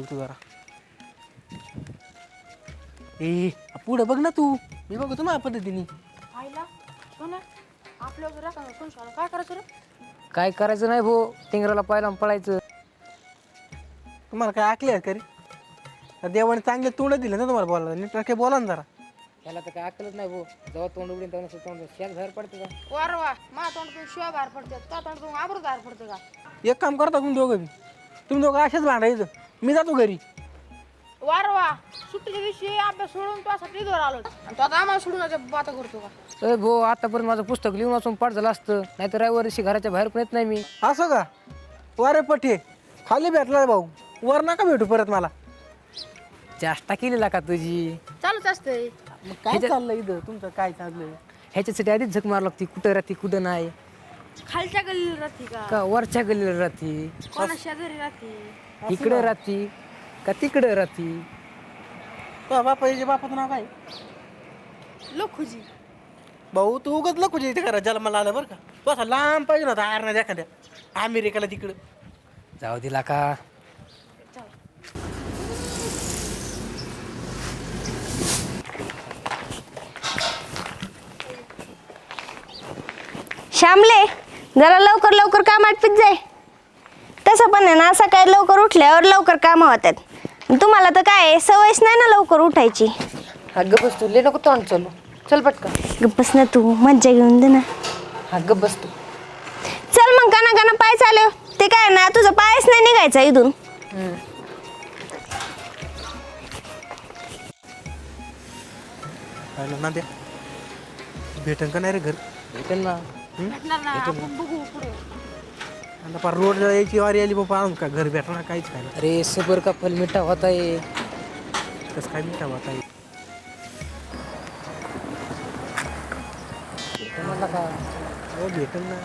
नांद्या पुढं चल तू जरा. ए पुढं बघ ना तू. मी बघतो माझ्या पद्धतीने. आईला सोन्या आपल्या जर एखादा संशय आला, काय करायचं रे? काय करायचं नाही भाऊ टिंगराला पाहिलं पळायचं. तुम्हाला काय ऐकले आहेत का रे? देवाने चांगले तोंड दिले ना तुम्हाला बोलायला. नीट काय बोला ना जरा. त्याला तर काय अक्कलच नाही भाऊ जेव्हा तोंड उघडीन तेव्हा नुसतं तोंड शेत बाहेर पडतं का? वर वा. मा तोंड शिवाय बाहेर पडते. तो तोंड आबरू बाहेर पडते का? एक काम करता तुम्ही दोघं बी. तुम्ही दोघं असेच भांडायचं मी जातो घरी. वार वा. सुट्टीच्या दिवशी अभ्यास सोडून तुझ्यासाठी इथवर आलो. आणि तो आता आम्हाला सोडून आता बाता करतो का? अरे भाऊ आतापर्यंत माझं पुस्तक लिहून वाचून पाठ झालं असतं. नाही तर रविवारी दिवशी घराच्या बाहेर पण येत नाही मी. असं का? वारे पठे. खाली भेटला भाऊ. वर नका भेटू परत मला. चेष्टा केलेला का तुझी? चालूच असतंय. मग काय चाललंय इथं? तुमचं काय चाललंय? ह्याच्यासाठी आधीच झक मार लागती. कुठं राहते कुठं नाही. खालच्या गल्लीला राहते का? का वरच्या गल्लीला राहते? कोणा शेजारी राहते? इकडं राहते का तिकडं राहते? तो बापा बापाचं नाव काय? लोखुजी. भाऊ तू उगत नको इथे करा जन्माला आलं बरं का? तू असा लांब पाहिजे ना आरणार एखाद्या. अमेरिकेला तिकडं. जाऊ दिला का? श्यामले! जरा लवकर लवकर काम आटपीत जाय. तसं पण आहे ना सकाळी लवकर उठल्यावर लवकर कामं होतात. तुम्हाला तर काय आहे, सवयच नाही ना लवकर उठायची. हा गप बसतो ले नको तोंड चालू. चल पटका गप्पस ना तू मज्जा घेऊन दे ना. हा गप बसतो चल मग काना काना पाय चालव. ते काय ना तुझा पायच नाही निघायचा इथून. पाहिलं ना द्या भेटन का नाही रे घर? भेटेल ना. भेटणार ना आपण बघू पुढे. आता पार रोड यायची वारी आली बाबा आणून का घर भेटणार काहीच काय नाही. अरे सबर का फल मिठा होता है. कसं काय मिठा होता येईल तुम्हाला का? हो भेटन ना.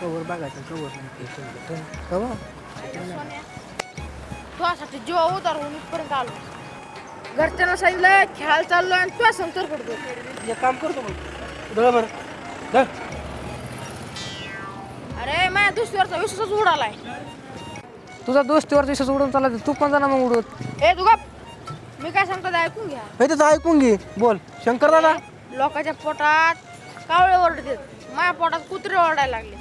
कवर बघायचं कवर नाही कवा? तुझ्यासाठी जीवा उतार होऊन इथपर्यंत आलो. घरच्यांना सांगितलं खेळायला चाललो आणि तुझ्या संतर पडतो एक काम करतो मग. बरोबर जा अरे माझ्या दुसरीवरचा विश्वासच उडालाय. तुझा दोस्तीवर दिवसाच उडून चालला तू पण जा ना मग उडत ए तू गप. मी काय सांगतो ते ऐकून घ्या. हे तर ऐकून घे. बोल. शंकर दादा? लोकांच्या पोटात कावळे ओरडतात. माझ्या पोटात कुत्रे ओरडायला लागले.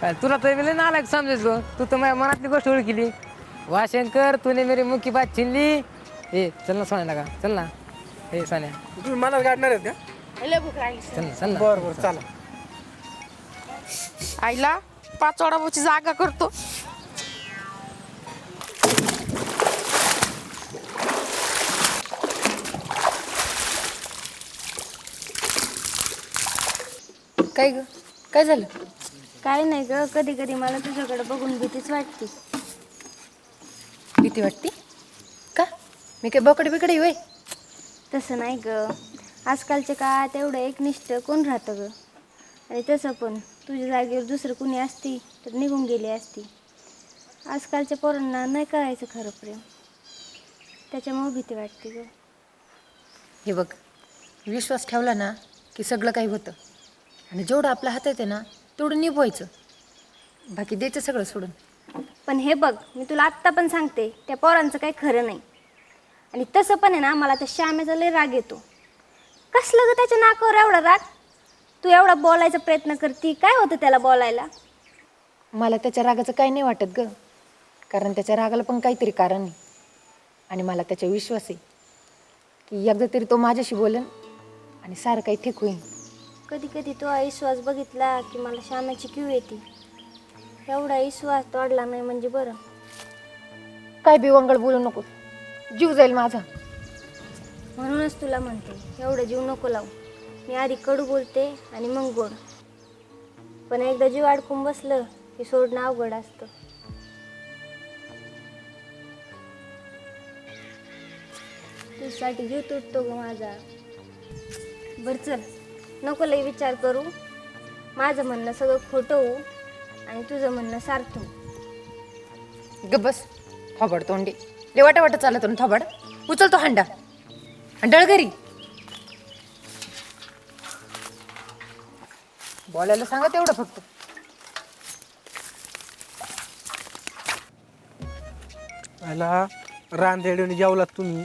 काय तुला तर वेळेला ना आला समजायचो. तू तर माझ्या मनातली गोष्ट ओळखली. वा शंकर तुने मेरी मुखी बात छिनली. ए चल ना सोन्या का? चल ना. ए सोन्या. तुम्ही मला गाडणार आहेत का? लय भूक लागली चल ना चल ना. बरं बरं चला. आईला पाच वडापावची जागा करतो. काय ग? काय झालं? काय नाही ग कधी कधी मला तुझ्याकडे बघून भीतीच वाटते. भीती वाटते? का? मी काय बकडे बिकडे होय? तसं नाही ग. आजकालच्या काळात एवढं एकनिष्ठ कोण राहतं ग? आणि तसं पण. तुझ्या जागेवर दुसरं कुणी असती तर निघून गेली असती. आजकालच्या पोरांना नाही करायचं खरं प्रेम. त्याच्यामुळे भीती वाटते ग. हे बघ विश्वास ठेवला ना की सगळं काही होतं. आणि जेवढं आपल्या हातात आहे ना तेवढं निभवायचं. बाकी द्यायचं सगळं सोडून. पण हे बघ मी तुला आत्ता पण सांगते त्या पोरांचं काही खरं नाही. आणि तसं पण आहे ना मला त्या श्यामेचा लय राग येतो. कसलं ग त्याच्या नाकावर एवढा राग? तू एवढा बोलायचा प्रयत्न करती. काय होतं त्याला बोलायला? मला त्याच्या रागाचं काही नाही वाटत ग. कारण त्याच्या रागाला पण काहीतरी कारण आहे. आणि मला त्याचा विश्वास आहे की एकदा तरी तो माझ्याशी बोलेन आणि सारं काही ठीक होईल. कधी कधी तो विश्वास बघितला की मला श्यामाची क्यू येते. एवढा विश्वास तोडला नाही म्हणजे बरं. काय बिवंगळ बोलू नको. जीव जाईल माझा. म्हणूनच तुला म्हणते एवढं जीव नको लावू. मी आधी कडू बोलते आणि मग गोड पण एकदा जीव अडकून बसलं की सोडणं अवघड असतं. तुझ्यासाठी जीव तुटतो ग माझा. बरं चल नको लई विचार करू. माझं म्हणणं सगळं खोटं होऊ आणि तुझं म्हणणं सार्थ होऊ. ग बस थोबड तोंडी. ले वाटा वाटा चालत थोबड. उचल तो हांडा. आणि डळ घरी. बोलायला सांगा तेवढं फक्त. आला रानदेडीने जेवलात तुम्ही.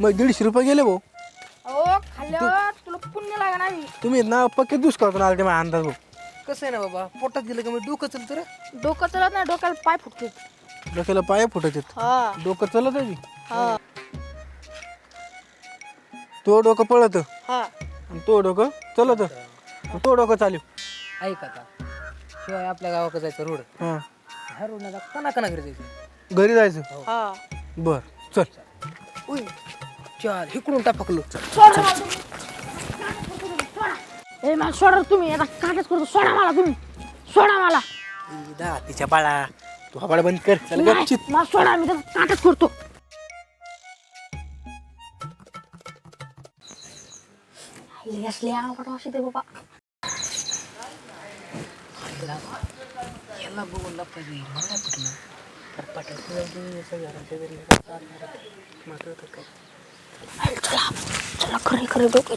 मग दीडशे रुपये गेले भाऊ. अहो खाल्ल्यावर तुला पुण्य लागा नाही तुम्ही ना पक्के दुष्काळातून आले ते माझा अंदाज भाऊ कसं आहे ना बाबा? पोटात गेलं का मी डोकं चलतं रे डोकं चलत नाही डोक्याला पाय फुटते. डोक्याला पाय फुटत आहेत. हा. डोकं चलत आहे हा. तो डोकं पळत. हा. आणि तो डोकं चलत. तो डोकं चालू. ऐक आता शिवाय आपल्या गावाकडे जायचं रोड. हां. ह्या रोडला कना कना घरी जायचं. घरी जायचं? हा. बर चल. उई चाल इकडून टापकलो सोडा मला तुम्ही. ए मला सोडा रे तुम्ही. आता काटच करतो. सोडा मला तुम्ही. सोडा मला. दा तिच्या बाळा. तू हा बाळा बंद कर. चल नाही, गपचित मला सोडा. मी त्याचा काटच करतो. असले अंगपट वाशी ते बाबा. याला बघून लपका जाईल मला कुठलं? तर चला चला खरे खरे डोकं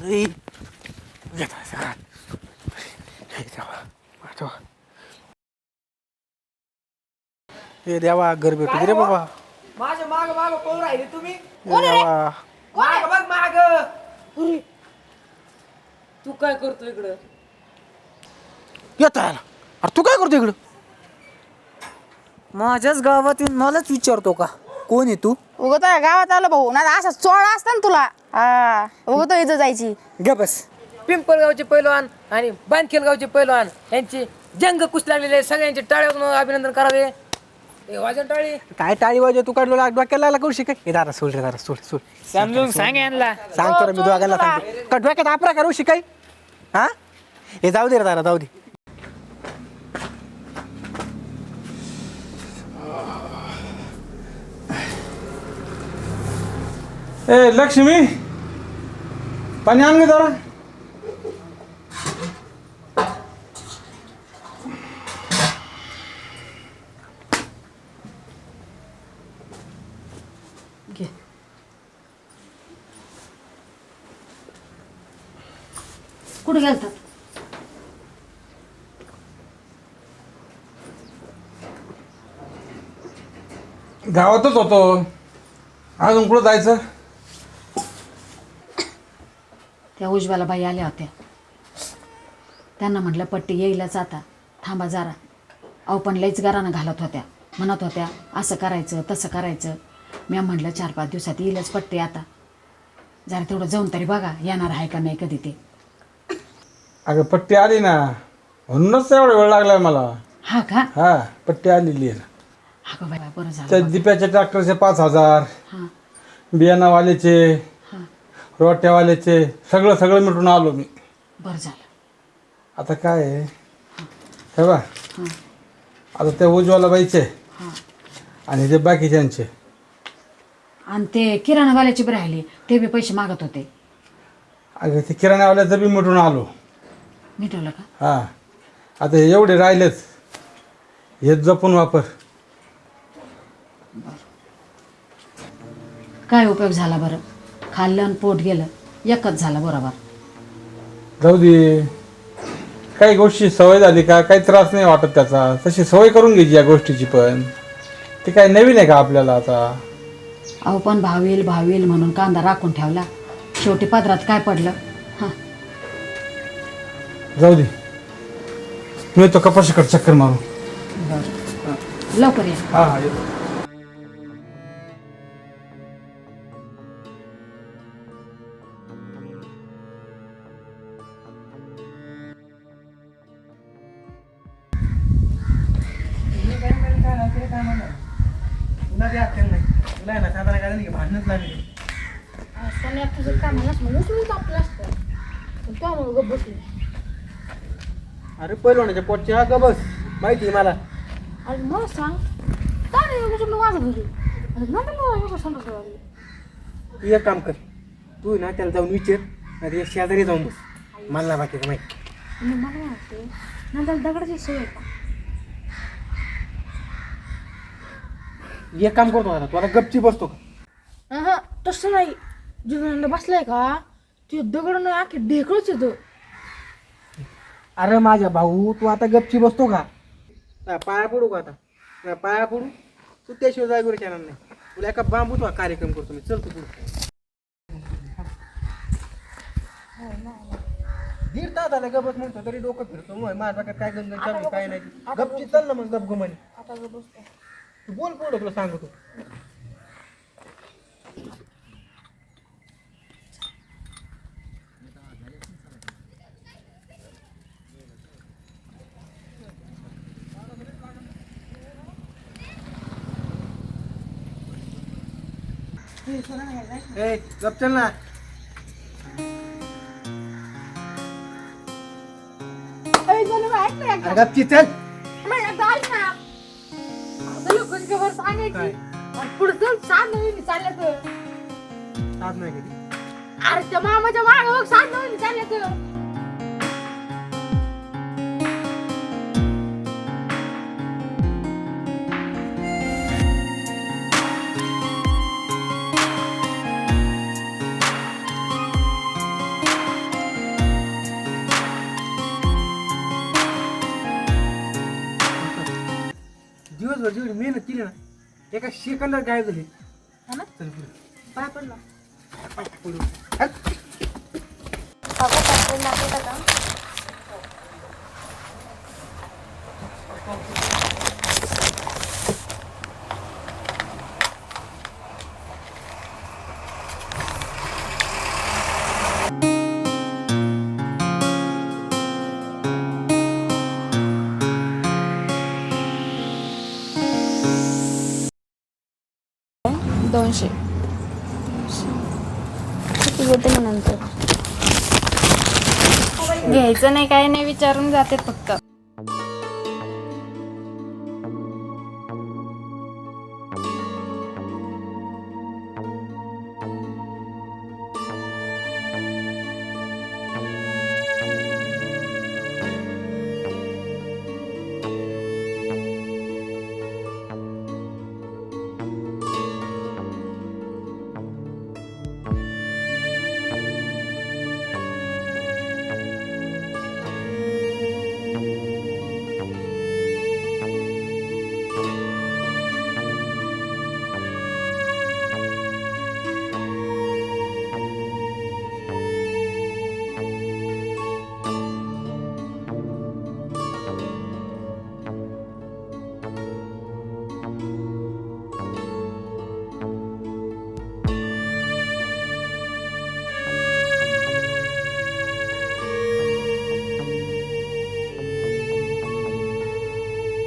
आहे तुला चालू हे देवा घर भेटू दे रे बाबा. माझ्या माग माग पळून राहिले तुम्ही? हे देवा. माग बघ माग. तू काय करतो इकडं? येता अरे तू काय करतो इकडं? माझ्याच गावात येऊन मलाच विचारतो का? कोण आहे तू? उगत गावात आलं भाऊ. ना असा चोळा असता ना तुला. हा. इथं जायची? ग बस. पिंपळगावचे पैलवान आणि बांधखेलगावचे पैलवान यांची जंग कुस्ती लागलेले आहे. सगळ्यांचे टाळ्या अभिनंदन करावे. ए, वाजव टाळी. काय टाळी वाजे तू काढलो लाग डोक्याला लागला करू शिकाय हे दादा सोड रे दादा सोड सोड. समजून सांग यांना. सांगतो रे मी दोघांना सांगतो. का डोक्यात आपरा करू शिकाय. हा? हे जाऊ दे रे दादा जाऊ दे. ए लक्ष्मी. पाणी आण जरा. कुठे गेलतात गावातच होतो. अजून कुठं जायचं? त्या उज्ज्वला बाई आल्या होत्या. त्यांना म्हटलं पट्टी येईलच आता. थांबा जरा. अहो पण लईच गारानं घालत होत्या. म्हणत होत्या असं करायचं तसं करायचं. मी म्हटलं चार पाच दिवसात येईलच पट्टी आता. जरा तेवढं जाऊन तरी बघा येणार आहे का नाही कधी ते. अगं पट्टी आली ना. म्हणूनच एवढा वेळ लागलाय मला. हा का? हा पट्टी आलेली आहे. हा गं बाई बरं झालं त्या दिप्याच्या ट्रॅक्टरचे पाच हजार. हां. बियाणावाल्याचे हां रोट्यावाल्याचे सगळं सगळं मिटून आलो मी. बरं झालं. आता काय आहे? हे बा हां आता त्या उज्ज्वलाबाईचे हां आणि ते बाकीच्यांचे. आणि ते किराणावाल्याची बी राहिली ते बी पैसे मागत होते. अगं ते किराण्यावाल्याचं बी मिटून आलो. मिटवलं का? हा. आता हे एवढे राहिलेच हे जपून वापर. काय उपयोग झाला बरं? खाल्लं आणि पोट गेलं. एकच झालं बरोबर. जाऊ दे काही गोष्टी सवय झाली का? काही त्रास नाही वाटत त्याचा. तशी सवय करून घ्यायची या गोष्टीची पण. ते काय नवीन आहे का आपल्याला आता? अहो पण भाव येईल भाव येईल म्हणून कांदा राखून ठेवला. शेवटी पदरात काय पडलं? हां. जाऊ दे मी येतो कपाशीकडे चक्कर मारू लवकर या. हा हा येतो. अक्कल नाही. तुला आहे ना साधारण काय नाही भांडणच लागली. सोन्या तुझं म्हणून असतं. पण तो म्हणून गप्प बसली? अरे पहिलवानाच्या पोटच्या ग बस. माहिती आहे मला. आणि मला सांग. काय नाही माझं घरी? नंतर मला लागली. तू एक काम कर. तू ना त्याला जाऊन विचार. नाही तर शेजारी जाऊन बस. मला बाकीचं माहिती. आणि मला वाटते नंतर दगडाची आहे. का एक काम करतो आता तू आता गपची बसतो का? अहं, तसं नाही. जिथं बसलाय का? ते दगड नाही आखे ढेकळच येतं अरे माझ्या भाऊ तू आता गपची बसतो का? काय पाया पडू का आता? काय पाया पडू. तू त्याशिवाय जागेवर येणार नाही. तुला एका बांबूचा कार्यक्रम करतो मी. चल तू पुढे. दीड तास झाला गपच म्हणतो तरी डोकं फिरतो. मग माझ्या काय चालू आहे, काय नाही गपची चल ना मग गप गुमानी. आता बसतो. तू बोल पुढं तुला सांगतो. ए गप चल ना. अरे गपची चल. मग एकदा खबर सांगायची? आणि पुढे चल सात नवीन चालल्या तर साथ नाही कधी. अरे त्या मामाच्या मागे बघ सात नवीन चालल्या दिवसभर जेवढी मेहनत केली ना एका सेकंदात गायब झाली. हा ना? चल पुढे. पाय पडला पुढे दोनशे. किती घेते मग नंतर घ्यायचं नाही काय नाही विचारून जाते फक्त.